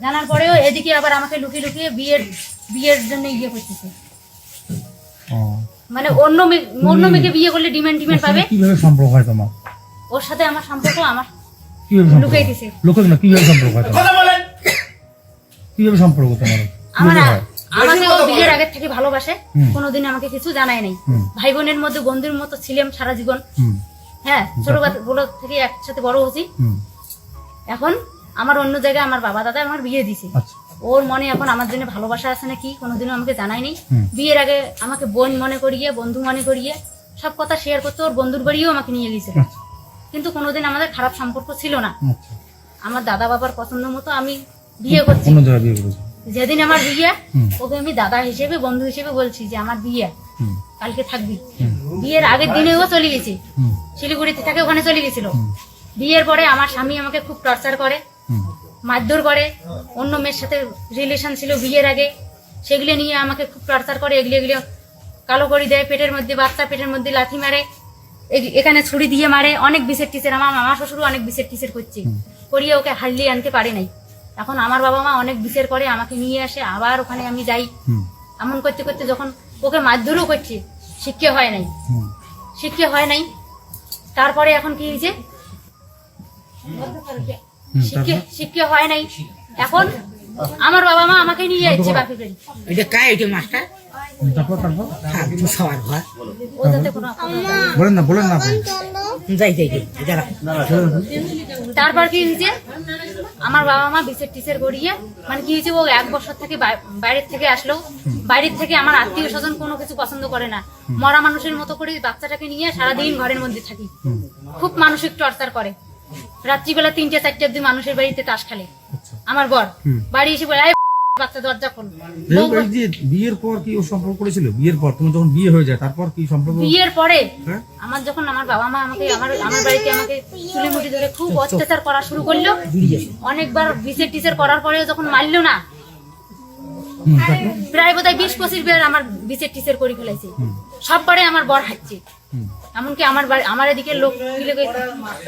জানার পরেও এদিকে আবার আমাকে লুকিয়ে লুকিয়ে বিয়ের বিয়ের জন্য ইয়ে করতেছে। মানে অন্য মেয়ে- অন্য মেয়েকে বিয়ে করলে ডিমান্ড ডিমান্ড পাবে? কীভাবে সম্পর্ক হয় তোমার? ওর সাথে আমার সম্পর্ক আমার কীভাবে সম্পর্ক? লুকিয়ে দিছে। লোকে না কীভাবে সম্পর্ক হয় তোমার? কীভাবে সম্পর্ক তোমার? আমার আমাকে ও বিয়ের আগের থেকে ভালোবাসে কোনোদিন আমাকে কিছু জানায় নাই। ভাই বোনের মধ্যে বন্ধুর মতো ছিলাম সারা জীবন। হ্যাঁ ছোটবেলা থেকে একসাথে বড় হয়েছি। এখন আমার অন্য জায়গায় আমার বাবা দাদা আমার বিয়ে দিছে। আচ্ছা। ওর মনে এখন আমার জন্য ভালোবাসা আছে নাকি? কোনোদিনও আমাকে জানায়নি বিয়ের আগে আমাকে বোন মনে করিয়ে বন্ধু মনে করিয়ে সব কথা শেয়ার করতে ওর বন্ধুর বাড়িও আমাকে নিয়ে গেছিল আচ্ছা। কিন্তু কোনোদিন আমাদের খারাপ সম্পর্ক ছিল না। আচ্ছা। আমার দাদা বাবার পছন্দ মতো আমি বিয়ে করছি। যেদিন আমার বিয়ে ওকে আমি দাদা হিসেবে বন্ধু হিসেবে বলছি যে আমার বিয়ে। কালকে থাকবি। বিয়ের আগের দিনে ও চলে গেছে। শিলিগুড়িতে থাকে ওখানে চলে গেছিল। বিয়ের পরে আমার স্বামী আমাকে খুব টর্চার করে। মারধর করে। অন্য মেয়ের সাথে রিলেশন ছিল বিয়ের আগে। সেগুলো নিয়ে আমাকে খুব টর্চার করে এগুলো এগুলো কালো করে দেয় পেটের মধ্যে বাচ্চা পেটের মধ্যে লাথি মারে। এখানে ছুরি দিয়ে মারে অনেক বিষের টিচের আমার মামা শ্বশুরও অনেক বিষের টিচের করছে। করিয়ে ওকে হারিয়ে আনতে পারে নাই। এখন আমার বাবা মা অনেক বিষের করে আমাকে নিয়ে আসে আবার ওখানে আমি যাই। এমন করতে করতে যখন ওকে মারধরও করছে শিক্ষা হয় নাই। শিক্ষা হয় নাই। তারপরে এখন কি হয়েছে? শিক্ষা হয় নাই। এখন আমার বাবা মা আমাকে নিয়ে যাচ্ছে বাপের বাড়ি। এটা কায় এটা মাস্টার? তারপর তারপর? সবার ঘর। ও যাতে কোনো বলেন না বলেন না যাই যাই যাই তারপর কি হয়েছে? আমার বাবা মা বিসের টিসের গড়িয়ে মানে কি হয়েছে ও এক বছর থেকে বাইরের থেকে আসলো। বাইরের থেকে আমার আত্মীয় স্বজন কোনো কিছু পছন্দ করে না। মরা মানুষের মতো করে বাচ্চাটাকে নিয়ে সারাদিন ঘরের মধ্যে থাকি। খুব মানসিক টর্চার করে। রাত্রিবেলা তিনটে চারটে অব্দি মানুষের বাড়িতে তাস খেলে। আমার বর। বাড়ি এসে বলে "এই বাচ্চা দরজা খোল। যাই হোক, এই যে বিয়ের পর কি ও সম্পর্ক করেছিল? বিয়ের পর তুমি যখন বিয়ে হয়ে যায় তারপর কি সম্পর্ক? বিয়ের পরে হ্যাঁ? আমার যখন আমার বাবা মা আমাকে আমার আমার বাড়িতে আমাকে চুলি মুটি ধরে খুব অত্যাচার করা শুরু করল। অনেকবার করার পরেও যখন মারলো না? প্রায় বোধহয় বিশ পঁচিশ বার আমার বিসের টিসের করে সববারে আমার বর হাঁটছে। এমনকি আমার বাড়ি আমার এদিকে লোক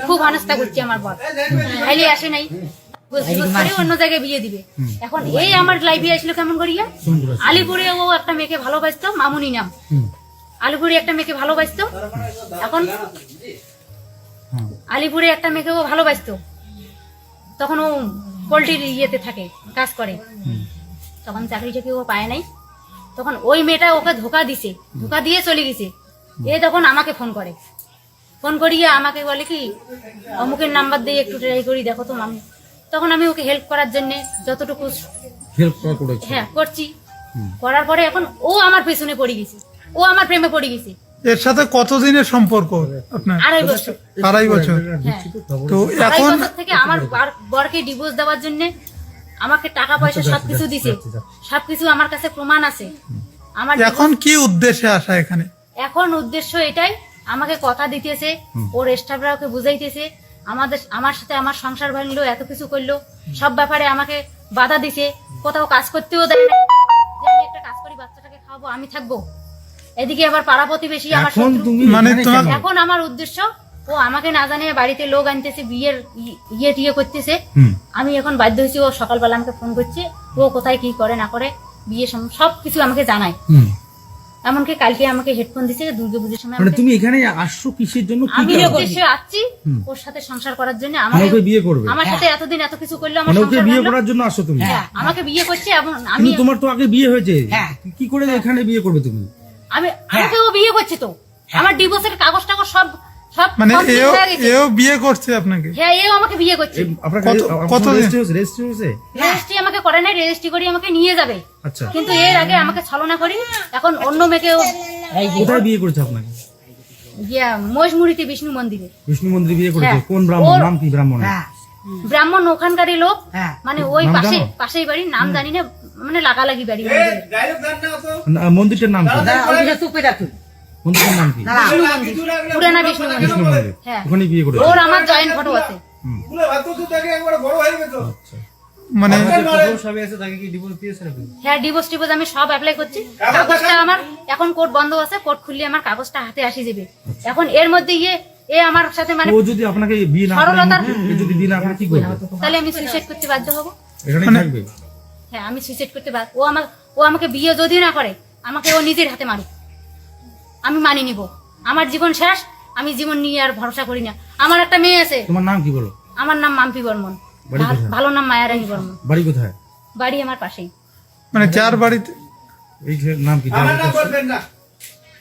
খুব অনাস্থা করছে আমার বর। হাইলে আসে নাই। অন্য জায়গায় বিয়ে দিবে। এখন এই আমার লাইফে আসলো কেমন করিয়া? আলিপুরে ও একটা মেয়েকে ভালোবাসতো মামুনি নাম। আলিপুরে একটা মেয়েকে ভালোবাসতো। এখন আলিপুরে একটা মেয়েকে ও ভালোবাসতো। তখন ও পোল্ট্রির ইয়েতে থাকে কাজ করে। তখন চাকরি টাকরি ও পায় নাই। তখন ওই মেয়েটা ওকে ধোকা দিছে ধোকা দিয়ে চলে গেছে। এ তখন আমাকে ফোন করে। ফোন করিয়ে আমাকে বলে কি অমুকের নাম্বার দিয়ে একটু ট্রাই করি দেখো তো মামি। তখন আমি ওকে হেল্প করার জন্য যতটুকু হেল্প হ্যাঁ করছি। করার পরে এখন ও আমার পেছনে পড়ে গেছে। ও আমার প্রেমে পড়ে গেছে। এর সাথে কতদিনের সম্পর্ক আপনার? আড়াই বছর। আড়াই বছর। হ্যাঁ। তো এখন থেকে আমার বার- বরকে ডিভোর্স দেওয়ার জন্য আমাকে টাকা পয়সা সবকিছু দিছে। সবকিছু আমার কাছে প্রমাণ আছে। আমার এখন কি উদ্দেশ্যে আসা এখানে? এখন উদ্দেশ্য এটাই আমাকে কথা দিতেছে ওর স্টাফরা ওকে বুঝাইতেছে আমাদের আমার সাথে আমার সংসার ভাঙলো এত কিছু করল সব ব্যাপারে আমাকে বাধা দিছে কোথাও কাজ করতেও দেয় না যে আমি একটা কাজ করি বাচ্চাটাকে খাওয়াবো আমি থাকব। এদিকে আবার পাড়া প্রতিবেশী আমার মানে? এখন আমার উদ্দেশ্য ও আমাকে না জানিয়ে বাড়িতে লোক আনতেছে বিয়ের ইয়ে টিয়ে করতেছে। আমি এখন বাধ্য হয়েছি ও সকালবেলা আমাকে ফোন করছে ও কোথায় কি করে না করে বিয়ে সব কিছু আমাকে জানায়। এমনকি কালকে আমাকে হেডফোন দিছে দুর্গা পুজোর সময় মানে তুমি এখানে আসছো কিসের জন্য? আমি? উদ্দেশ্যে আসছি ওর সাথে সংসার করার জন্য। মানে আমাকে বিয়ে করবে? আমার সাথে এতদিন এত কিছু করল আমার মানে সংসার বিয়ে করার জন্য আসছো তুমি? হ্যাঁ আমাকে বিয়ে করছে এবং আমি তোমার তো আগে বিয়ে হয়েছে। হ্যাঁ। কি করে এখানে বিয়ে করবে তুমি? আমি আমাকে ও বিয়ে করছে তো। আমার ডিভোর্সের কাগজ টাগজ সব মানে এও এও বিয়ে করছে আপনাকে? হ্যাঁ এও আমাকে বিয়ে করছে। কত- কত রেজিস্ট্রি হয়েছে? রেজিস্ট্রি আমাকে করে নাই রেজিস্ট্রি করে আমাকে নিয়ে যাবে। আচ্ছা। কিন্তু এর আগে আমাকে ছলনা করি এখন অন্য মেয়েকে কোথায় বিয়ে করেছে আপনাকে? ইয়া বিষ্ণু মন্দিরে। বিষ্ণু মন্দিরে বিয়ে করেছে? হ্যাঁ। কোন ব্রাহ্মণ? নাম কি ব্রাহ্মণ হ্যাঁ। ব্রাহ্মণ ওখানকারই লোক। হ্যাঁ। মানে ওই পাশে? পাশেই বাড়ি নাম জানি না মানে লাগালাগি বাড়ি। মন্দিরটার নাম কি? চুপে মন্দির। পুরানা বিষ্ণু বিষ্ণু মন্দির। হ্যাঁ। ওখানে বিয়ে করেছে। ওর আমার জয়েন্ট ফটো আছে। আচ্ছা। মানে হ্যাঁ ডিভোর্স টিভোর্স আমি সব অ্যাপ্লাই করছি। কাগজটা আমার এখন কোর্ট বন্ধ আছে কোর্ট খুললে আমার কাগজটা হাতে আসি যাবে। এখন এর মধ্যে ইয়ে এ আমার সাথে মানে ও যদি আপনাকে বিয়ে না করে যদি বিয়ে না করে কি করবে? তাহলে আমি সুইসাইড করতে বাধ্য হব। এখানেই মানে- থাকবে। হ্যাঁ আমি সুইসাইড করতে পার ও আমার ও আমাকে বিয়ে যদিও না করে আমাকে ও নিজের হাতে মারুক। আমি মানি নিব। আমার জীবন শেষ আমি জীবন নিয়ে আর ভরসা করি না। আমার একটা মেয়ে আছে। তোমার নাম কি বলো? আমার নাম মাম্পি বর্মন। বাড়ি কোথায়? ভালো নাম মায়ারানী বর্মন। বাড়ি কোথায়? বাড়ি আমার পাশেই। মানে যার বাড়িতে এই ছেলের নাম কি? যার বাড়িতে আসছো?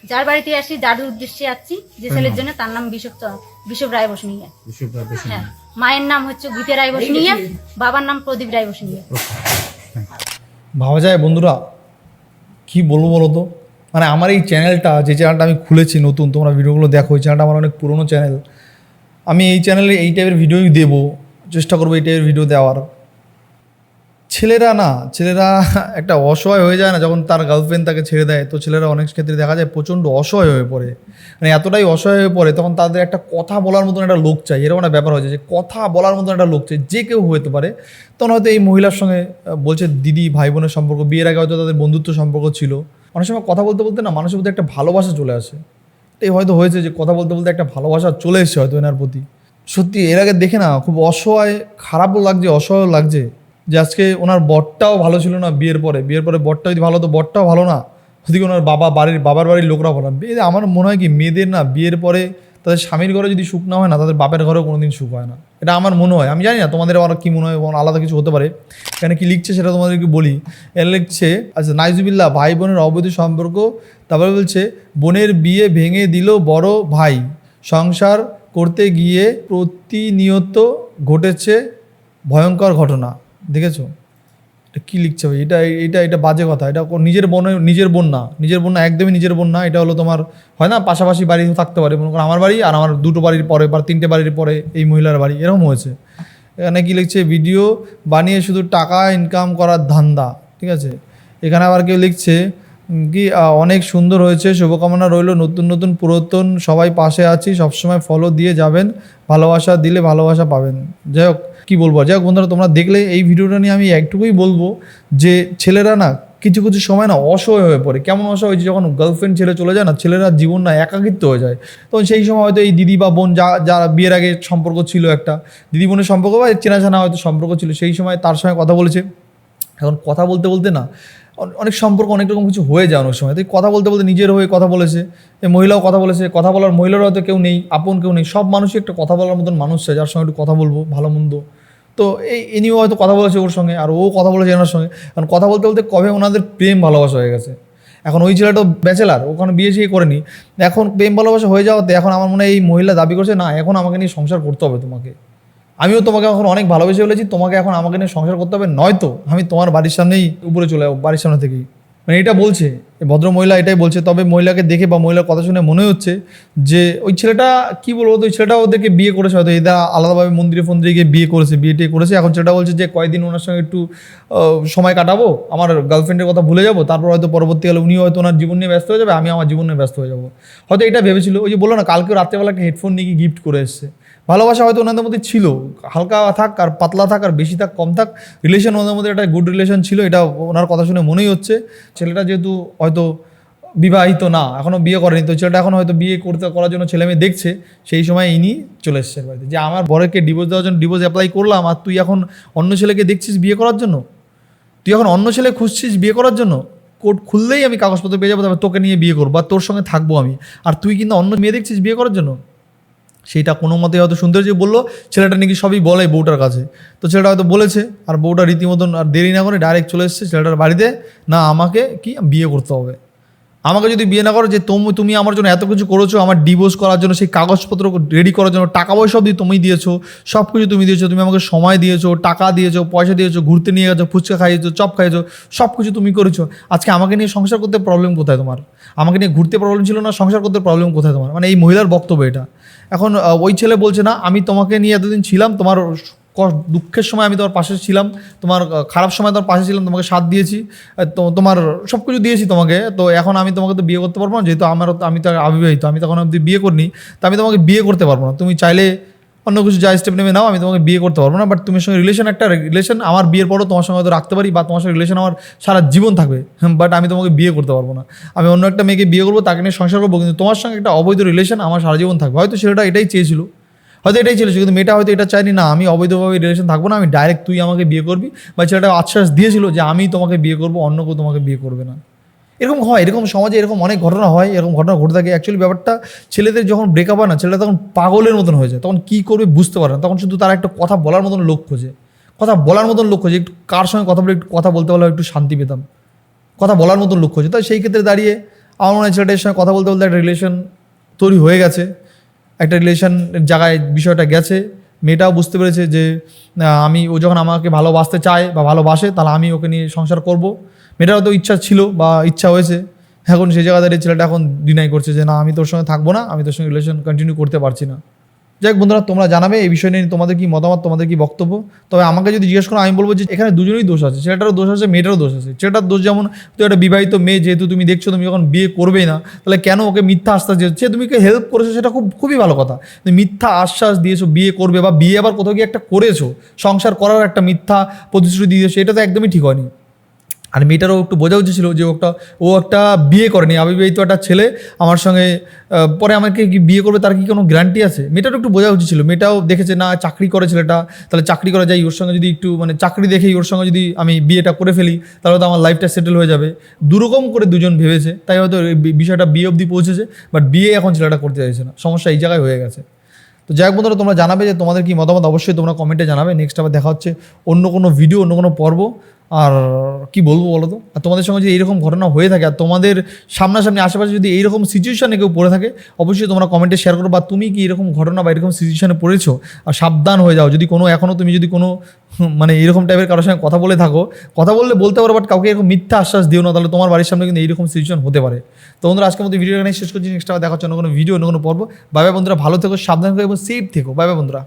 যার বাড়িতে আসি দাদুর উদ্দেশ্যে আসছি যে ছেলের জন্য তার নাম বিশপ চ- বিশপ রায় বসনিয়া। বিশ্বপ রায় বসুন। হ্যাঁ। মায়ের নাম হচ্ছে গীতা রায় বসনিয়া। বাবার নাম প্রদীপ রায় বসনিয়া। ভাবা যায় বন্ধুরা কি বলব বলো তো? মানে আমার এই চ্যানেলটা, যে চ্যানেলটা আমি খুলেছি নতুন, তোমরা ভিডিওগুলো দেখো, এই চ্যানেলটা আমার অনেক পুরনো চ্যানেল। আমি এই চ্যানেলে এই টাইপের ভিডিওই দেবো, চেষ্টা করব এই টাইপের ভিডিও দেওয়ার। ছেলেরা না, ছেলেরা একটা অসহায় হয়ে যায় না, যখন তার গার্লফ্রেন্ড তাকে ছেড়ে দেয়, তো ছেলেরা অনেক ক্ষেত্রে দেখা যায় প্রচণ্ড অসহায় হয়ে পড়ে। মানে এতটাই অসহায় হয়ে পড়ে, তখন তাদের একটা কথা বলার মতন একটা লোক চাই, এরকম একটা ব্যাপার হয়েছে যে কথা বলার মতন একটা লোক চাই, যে কেউ হতে পারে। তখন হয়তো এই মহিলার সঙ্গে বলছে, দিদি ভাই বোনের সম্পর্ক, বিয়ের আগে হয়তো তাদের বন্ধুত্ব সম্পর্ক ছিল। অনেক সময় কথা বলতে বলতে না মানুষের প্রতি একটা ভালোবাসা চলে আসে। এই হয়তো হয়েছে যে কথা বলতে বলতে একটা ভালোবাসা চলে এসেছে হয়তো এনার প্রতি। সত্যি, এর আগে দেখে না, খুব অসহায়, খারাপও লাগছে অসহায় লাগছে যে আজকে ওনার বরটাও ভালো ছিল না বিয়ের পরে। বিয়ের পরে বরটা যদি ভালো হতো, বরটাও ভালো না। ওদিকে ওনার বাবা, বাড়ির, বাবার বাড়ির লোকরা ভালো আমার মনে হয় কি, মেয়েদের না বিয়ের পরে তাদের স্বামীর ঘরে যদি সুখ না হয় না, তাদের বাপের ঘরেও কোনোদিন সুখ হয় না। এটা আমার মনে হয়। আমি জানি না তোমাদের আবার কি মনে হয় আলাদা কিছু হতে পারে। এখানে কি লিখছে সেটা তোমাদেরকে বলি। এর লিখছে আচ্ছা নাইজুবিল্লাহ ভাই বোনের অবৈধ সম্পর্ক। তারপরে বলছে, বোনের বিয়ে ভেঙে দিল বড় ভাই। সংসার করতে গিয়ে প্রতিনিয়ত ঘটেছে ভয়ঙ্কর ঘটনা। দেখেছ? এটা কী লিখছে ভাই? এটা এটা এটা বাজে কথা। এটা নিজের বোনের নিজের বোন না। নিজের বোন না, একদমই নিজের বোন না। এটা হলো তোমার, হয় না? পাশাপাশি বাড়ি থাকতে পারে। মনে করো আমার বাড়ি আর আমার দুটো বাড়ির পরে বা তিনটে বাড়ির পরে এই মহিলার বাড়ি। এরকম হয়েছে। এখানে কি লিখছে? ভিডিও বানিয়ে শুধু টাকা ইনকাম করার ধান্দা। ঠিক আছে? এখানে আবার কেউ লিখছে কি অনেক সুন্দর হয়েছে, শুভকামনা রইল, নতুন নতুন পুরাতন সবাই পাশে আছি, সবসময় ফলো দিয়ে যাবেন, ভালোবাসা দিলে ভালোবাসা পাবেন। যাই হোক, কী বলব? যাই হোক বন্ধুরা, তোমরা দেখলে এই ভিডিওটা নিয়ে আমি একটুকুই বলব যে, ছেলেরা না কিছু কিছু সময় না অসহায় হয়ে পড়ে। কেমন অসহায় হয়েছে যখন গার্লফ্রেন্ড ছেলে চলে যায় না, ছেলেরা জীবন না একাকিত্ব হয়ে যায়। তখন সেই সময় হয়তো এই দিদি বা বোন, যা যারা বিয়ের আগে সম্পর্ক ছিল একটা, দিদি বোনের সম্পর্ক বা চেনাজানা হয়তো সম্পর্ক ছিল, সেই সময় তার সঙ্গে কথা বলেছে। এখন কথা বলতে বলতে না অনেক সম্পর্ক অনেক রকম কিছু হয়ে যায় অনেক সময়। তাই কথা বলতে বলতে নিজের হয়ে কথা বলেছে, এই মহিলাও কথা বলেছে, কথা বলার মহিলারও হয়তো কেউ নেই, আপন কেউ নেই, সব মানুষই একটা কথা বলার মতন মানুষ চাই যার সঙ্গে একটু কথা বলব, ভালো মন্দ। তো এই ইনিও হয়তো কথা বলেছে ওর সঙ্গে, আর ও কথা বলেছে এনার সঙ্গে। কারণ কথা বলতে বলতে কবে ওনাদের প্রেম ভালোবাসা হয়ে গেছে। এখন ওই ছেলেটা ব্যাচেলার, ওখানে বিয়ে শিয়ে করেনি। এখন প্রেম ভালোবাসা হয়ে যাওয়াতে এখন আমার মনে হয় এই মহিলা দাবি করছে, না, এখন আমাকে নিয়ে সংসার করতে হবে তোমাকে। আমিও তোমাকে এখন অনেক ভালোবেসে বলেছি তোমাকে এখন আমাকে নিয়ে সংসার করতে হবে। নয়তো আমি তোমার বাড়ির সামনেই উপরে চলে যাব, বাড়ির সামনে থেকেই। মানে এটা বলছে ভদ্র মহিলা এটাই বলছে। তবে মহিলাকে দেখে বা মহিলার কথা শুনে মনে হচ্ছে যে ওই ছেলেটা, কি বলব তো, ওই ছেলেটা ওদেরকে বিয়ে করেছে হয়তো। এরা আলাদাভাবে মন্দিরে ফন্দিরে গিয়ে বিয়ে করেছে, বিয়ে টিয়ে করেছে। এখন ছেলেটা বলছে যে কয়েকদিন ওনার সঙ্গে একটু সময় কাটাবো, আমার গার্লফ্রেন্ডের কথা ভুলে যাব। তারপর হয়তো পরবর্তীকালে উনিও হয়তো ওনার জীবন নিয়ে ব্যস্ত হয়ে যাবে আমি আমার জীবন নিয়ে ব্যস্ত হয়ে যাব। হয়তো এটা ভেবেছিল, ওই যে বলল না কালকে রাত্রেবেলা একটা হেডফোন নিয়ে গিফট করে এসছে। ভালোবাসা হয়তো ওনাদের মধ্যে ছিল। হালকা থাক আর পাতলা থাক আর বেশি থাক, কম থাক রিলেশন ওনাদের মধ্যে একটা গুড রিলেশন ছিল, এটা ওনার কথা শুনে মনেই হচ্ছে। ছেলেটা যেহেতু হয়তো বিবাহিত না এখনও বিয়ে করেনি, তো ছেলেটা এখন হয়তো বিয়ে করতে করার জন্য ছেলে মেয়ে দেখছে, সেই সময় ইনি চলে এসছে বাড়িতে। যে আমার বরকে ডিভোর্স দেওয়ার জন্য ডিভোর্স অ্যাপ্লাই করলাম, আর তুই এখন অন্য ছেলেকে দেখছিস বিয়ে করার জন্য? তুই এখন অন্য ছেলে খুঁজছিস বিয়ে করার জন্য? কোর্ট খুললেই আমি কাগজপত্র পেয়ে যাব, তারপর তোকে নিয়ে বিয়ে করব, বা তোর সঙ্গে থাকব আমি। আর তুই কিন্তু অন্য মেয়ে দেখছিস বিয়ে করার জন্য? সেইটা কোনো মতে হয়তো শুনতে যে বলল, ছেলেটা নাকি সবই বলে বউটার কাছে। তো ছেলেটা হয়তো বলেছে, আর বউটা রীতিমতন আর দেরি না করে ডাইরেক্ট চলে এসছে ছেলেটার বাড়িতে, না, আমাকে কি বিয়ে করতে হবে? আমাকে যদি বিয়ে না করো যে তুমি তুমি আমার জন্য এত কিছু করেছ, আমার ডিভোর্স করার জন্য, সেই কাগজপত্র রেডি করার জন্য, টাকা পয়সা অবধি তুমি দিয়েছ সব কিছু তুমি দিয়েছ, তুমি আমাকে সময় দিয়েছ, টাকা দিয়েছ, পয়সা দিয়েছ, ঘুরতে নিয়ে গেছো, ফুচকা খাইয়েছো, চপ খাইয়েছো সব কিছু তুমি করেছ। আজকে আমাকে নিয়ে সংসার করতে প্রবলেম কোথায় তোমার? আমাকে নিয়ে ঘুরতে প্রবলেম ছিল না, সংসার করতে প্রবলেম কোথায় তোমার? মানে এই মহিলার বক্তব্য এটা। এখন ওই ছেলে বলছে না, আমি তোমাকে নিয়ে এতদিন ছিলাম, তোমার দুঃখের সময় আমি তোমার পাশে ছিলাম, তোমার খারাপ সময় তোমার পাশে ছিলাম, তোমাকে সাথ দিয়েছি তো তোমার সব কিছু দিয়েছি তোমাকে, তো এখন আমি তোমাকে তো বিয়ে করতে পারব না, যেহেতু আমার আমি তো অবিবাহিত, আমি তখন অবধি বিয়ে করিনি, তো আমি তোমাকে বিয়ে করতে পারব না। তুমি চাইলে অন্য কিছু যা স্টেপ নেমে নাও, আমি তোমাকে বিয়ে করতে পারব না বাট তুমি সঙ্গে রিলেশন একটা রিলেশন আমার বিয়ের পরও তোমার সঙ্গে হয়তো রাখতে পারি, বা তোমার সঙ্গে রিলেশন আমার সারা জীবন থাকবে বাট আমি তোমাকে বিয়ে করতে পারব না। আমি অন্য একটা মেয়েকে বিয়ে করব, তাকে নিয়ে সংসার করব, কিন্তু তোমার সঙ্গে একটা অবৈধ রিলেশন আমার সারা জীবন থাকবে। হয়তো ছেলেটা এটাই চেয়েছিল হয়তো এটাই ছিল, কিন্তু মেয়েটা হয়তো এটা চাইনি না, আমি অবৈধভাবে রিলেশন থাকব না, আমি ডাইরেক্ট তুই আমাকে বিয়ে করবি। বা ছেলেটা আশ্বাস দিয়েছিল যে, আমি তোমাকে বিয়ে করব, অন্য কেউ তোমাকে বিয়ে করবে না। এরকম হয়, এরকম সমাজে এরকম অনেক ঘটনা হয়, এরকম ঘটনা ঘটে থাকে। অ্যাকচুয়ালি ব্যাপারটা ছেলেদের যখন ব্রেকআপ হয় না, ছেলেটা তখন পাগলের মতন হয়ে যায়, তখন কী করবে বুঝতে পারে না। তখন শুধু তারা একটা কথা বলার মতন লোক খোঁজে, কথা বলার মতন লোক খোঁজে, একটু কার সঙ্গে কথা বলে, একটু কথা বলতে পারলে একটু শান্তি পেতাম। কথা বলার মতন লোক খোঁজে তাই সেই ক্ষেত্রে দাঁড়িয়ে আমার মনে হয় ছেলেটার সঙ্গে কথা বলতে বলতে একটা রিলেশন তৈরি হয়ে গেছে। একটা রিলেশন জায়গায় বিষয়টা গেছে। মেয়েটাও বুঝতে পেরেছে যে আমি, ও যখন আমাকে ভালোবাসতে চায় বা ভালোবাসে, তাহলে আমি ওকে নিয়ে সংসার করব। মেয়েটারও তো ইচ্ছা ছিল বা ইচ্ছা হয়েছে। এখন সেই জায়গা দাঁড়িয়ে ছেলেটা এখন ডিনাই করছে যে, না, আমি তোর সঙ্গে থাকব না, আমি তোর সঙ্গে রিলেশন কন্টিনিউ করতে পারছি না। যাই হোক বন্ধুরা, তোমরা জানাবে এই বিষয় নিয়ে তোমাদের কি মতামত, তোমাদের কি বক্তব্য। তবে আমাকে যদি জিজ্ঞেস করো, আমি বলব যে এখানে দুজনেই দোষ আছে, ছেলেটারও দোষ আছে, মেয়েটারও দোষ আছে। ছেলেটার দোষ যেমন, তুই একটা বিবাহিত মেয়ে, যেহেতু তুমি দেখছ তুমি যখন বিয়ে করবেই না, তাহলে কেন ওকে মিথ্যা আশ্বাস দিয়েছ? সে তুমি হেল্প করেছ সেটা খুব, খুবই ভালো কথা। মিথ্যা আশ্বাস দিয়েছ বিয়ে করবে বা বিয়ে আবার কোথাও গিয়ে একটা করেছ, সংসার করার একটা মিথ্যা প্রতিশ্রুতি দিয়েছ এটা তো একদমই ঠিক হয়নি। আর মেয়েটারও একটু বোঝা উচিত ছিল যে একটা ও একটা বিয়ে করেনি। অবিবাহিত একটা ছেলে আমার সঙ্গে পরে আমাকে কি বিয়ে করবে তার কি কোনো গ্যারান্টি আছে? মেয়েটারও একটু বোঝা উচিত ছিল। মেয়েটাও দেখেছে, না, চাকরি করে ছেলেটা, তাহলে চাকরি করা যায়, ওর সঙ্গে যদি একটু মানে চাকরি দেখেই ওর সঙ্গে যদি আমি বিয়েটা করে ফেলি, তাহলে তো আমার লাইফটা সেটেল হয়ে যাবে। দুরকম করে দুজন ভেবেছে, তাই হয়তো বিষয়টা বিয়ে অবধি পৌঁছেছে বাট বিয়ে এখন ছেলেটা করতে চাইছে না। সমস্যা এই জায়গায় হয়ে গেছে। তো যাই হোক বন্ধুরা, তোমরা জানাবে যে তোমাদের কি মতামত, অবশ্যই তোমরা কমেন্টে জানাবে। নেক্সট আবার দেখা হচ্ছে অন্য কোনো ভিডিও অন্য কোনো পর্ব। আর কি বলব বলো তো? আর তোমাদের সঙ্গে যদি এইরকম ঘটনা হয়ে থাকে, আর তোমাদের সামনাসামনি আশেপাশে যদি এইরকম সিচুয়েশানে কেউ পড়ে থাকে, অবশ্যই তোমরা কমেন্টে শেয়ার করো, বা তুমি কি এরকম ঘটনা বা এরকম সিচুয়েশানে পড়েছো, আর সাবধান হয়ে যাও। যদি কোনো এখনও তুমি যদি কোনো মানে এরকম টাইপের কারোর সঙ্গে কথা বলে থাকো, কথা বললে বলতে পারো বাট কাউকে এরকম মিথ্যা আশ্বাস দিও না, তাহলে তোমার বাড়ির সামনে কিন্তু এইরকম সিচুয়েশন হতে পারে। তো বন্ধুরা, আজকের মতো ভিডিও এখানে শেষ করছি। নেক্সট দেখা হচ্ছে অন্য কোনো ভিডিও অন্য কোনো পর্ব। বাই বন্ধুরা, ভালো থেকো, সাবধান থেকো এবং সেফ থেকো। বাই বন্ধুরা।